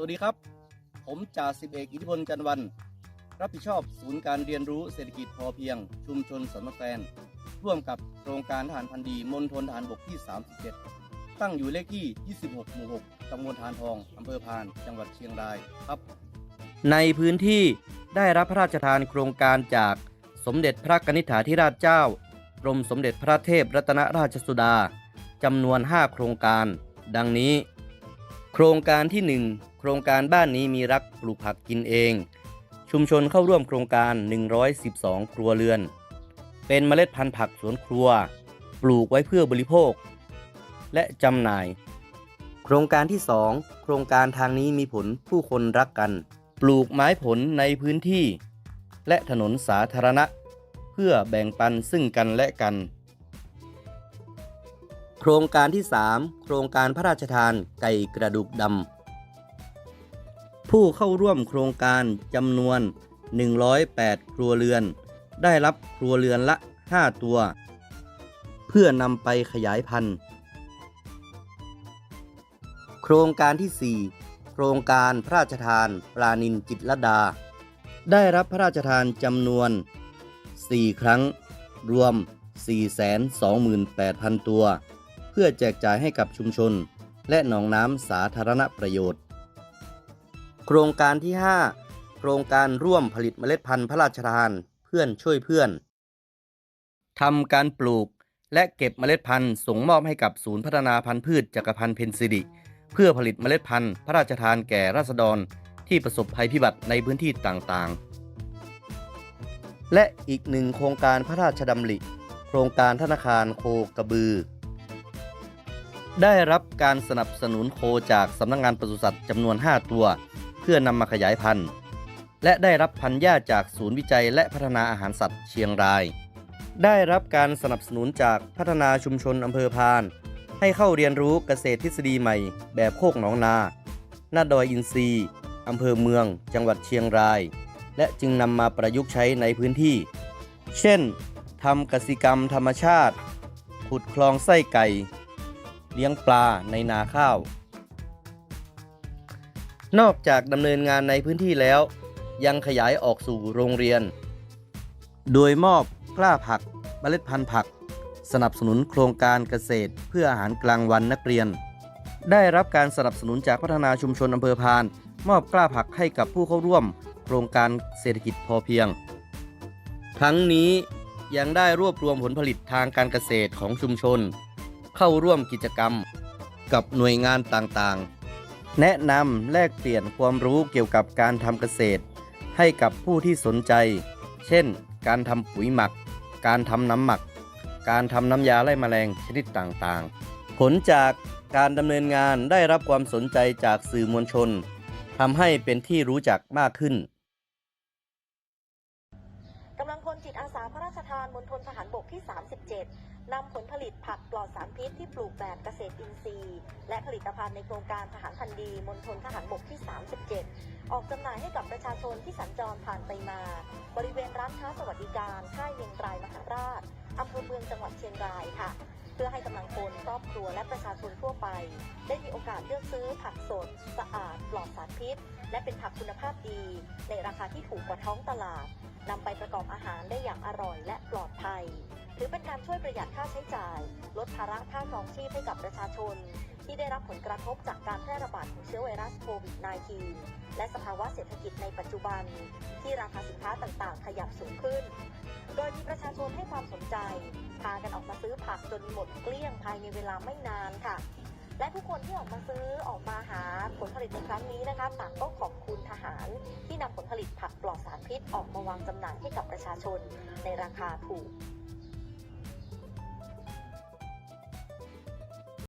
วัสดีครับ ผมจ่าสิบเอกอิทธิพลจันวัน รับผิดชอบศูนย์การเรียนรู้เศรษฐกิจพอเพียง ชุมชนสนแฟนร่วมกับโครงการทหารพันดีมณฑลทหารบกที่ 37 ตั้งอยู่เลขที่ 26 หมู่ 6ตำบลทานทองอำเภอพาน จังหวัดเชียงรายครับ ในพื้นที่ได้รับพระราชทานโครงการจากสมเด็จพระกนิษฐาธิราชเจ้ากรมสมเด็จพระเทพรัตนราชสุดาจำนวน 5 โครงการ ดังนี้ โครงการที่ 1 โครงการบ้านนี้มีรักปลูกผักกินเอง ชุมชนเข้าร่วมโครงการ 112 ครัวเรือน เป็นเมล็ดพันธุ์ผักสวนครัว ปลูกไว้เพื่อบริโภค และจำหน่าย โครงการที่ 2 โครงการทางนี้มีผลผู้คนรักกัน ปลูกไม้ผลในพื้นที่ และถนนสาธารณะ เพื่อแบ่งปันซึ่งกันและกันโครงการที่ 3 โครงการพระราชทานไก่กระดูกดำ ผู้เข้าร่วมโครงการจำนวน 108 ครัวเรือน ได้รับครัวเรือนละ 5 ตัว เพื่อนำไปขยายพันธุ์ โครงการที่ 4 โครงการพระราชทานปลานินจิตรดา ได้รับพระราชทานจำนวน 4 ครั้ง รวม 428,000 ตัว เพื่อแจกจ่ายให้กับชุมชน และหนองน้ำสาธารณประโยชน์ โครงการที่ 5 โครงการร่วมผลิตเมล็ดพันธุ์พระราชทานเพื่อนช่วยเพื่อนทำการปลูกและเก็บเมล็ดพันธุ์ส่งมอบให้กับศูนย์พัฒนาพันธุ์พืชจักรพันธ์เพนซิดิเพื่อผลิตเมล็ดพันธุ์พระราชทานแก่ราษฎรที่ประสบภัยพิบัติในพื้นที่ต่างๆ และอีกหนึ่งโครงการพระราชดำริ โครงการธนาคารโคกระบือ ได้รับการสนับสนุนโคจากสำนักงงานปศุสัตว์จำนวน 5 ตัว เพื่อนำมาขยายพันธุ์ และได้รับพันธุ์หญ้าจากศูนย์วิจัยและพัฒนาอาหารสัตว์เชียงราย ได้รับการสนับสนุนจากพัฒนาชุมชนอำเภอพาน ให้เข้าเรียนรู้เกษตรทฤษฎีใหม่ แบบโคกหนองนาหน้าดอยอินทรีย์อำเภอเมือง จังหวัดเชียงราย และจึงนำมาประยุกต์ใช้ในพื้นที่ เช่นทำกสิกรรมธรรมชาติ ขุดคลองไส้ไก่ เลี้ยงปลาในนาข้าว นอกจากดำเนินงานในพื้นที่แล้ว ยังขยายออกสู่โรงเรียน โดยมอบกล้าผักเมล็ดพันธุ์ผัก สนับสนุนโครงการเกษตร เพื่ออาหารกลางวันนักเรียน ได้รับการสนับสนุนจากพัฒนาชุมชนอำเภอพาน มอบกล้าผักให้กับผู้เข้าร่วม โครงการเศรษฐกิจพอเพียง ทั้งนี้ยังได้รวบรวมผลผลิตทางการเกษตรของชุมชน เข้าร่วมกิจกรรม กับหน่วยงานต่างๆ แนะนำแลกเปลี่ยนความรู้เกี่ยวกับการทำเกษตร ให้กับผู้ที่สนใจ เช่น การทำปุ๋ยหมัก การทำน้ำหมัก การทำน้ำยาไล่แมลงชนิดต่างๆ ผลจากการดำเนินงานได้รับความสนใจจากสื่อมวลชนทำให้เป็นที่รู้จักมากขึ้นกำลังพลจิตอาสาพระราชทานมณฑลทหารบกที่ 37 นำผลผลิตผักปลอดสารพิษที่ปลูกแบบเกษตรอินทรีย์ และผลิตภัณฑ์ในโครงการทหารพันดีมณฑลทหารบกที่ 37 ออกจำหน่ายให้กับประชาชนที่สัญจรผ่านไปมา บริเวณร้านค้าสวัสดิการค่ายเวียงรายมหาราชอำเภอเมืองจังหวัดเชียงรายค่ะ เพื่อให้กำลังพลครอบครัวและประชาชนทั่วไป ได้มีโอกาสเลือกซื้อผักสด สะอาดปลอดสารพิษ และเป็นผักคุณภาพดี ในราคาที่ถูกกว่าท้องตลาดนำไปประกอบอาหารได้อย่างอร่อยและปลอดภัย ถือเป็นการช่วยประหยัดค่าใช้จ่าย ลดภาระค่าครองชีพให้กับประชาชน ที่ได้รับผลกระทบจากการแพร่ระบาดของเชื้อไวรัสโควิด -19 และสภาวะเศรษฐกิจในปัจจุบัน ที่ราคาสินค้าต่างๆ ขยับสูงขึ้น โดยมีประชาชนให้ความสนใจ พากันออกมาซื้อผักจนหมดเกลี้ยงภายในเวลาไม่นานค่ะและทุกคนที่ออกมาซื้อออกมาหาผลผลิตในครั้งนี้นะคะต่างก็ขอบคุณทหาร ที่นำผลผลิตผักปลอดสารพิษออกมาวางจำหน่ายให้กับประชาชนในราคาถูก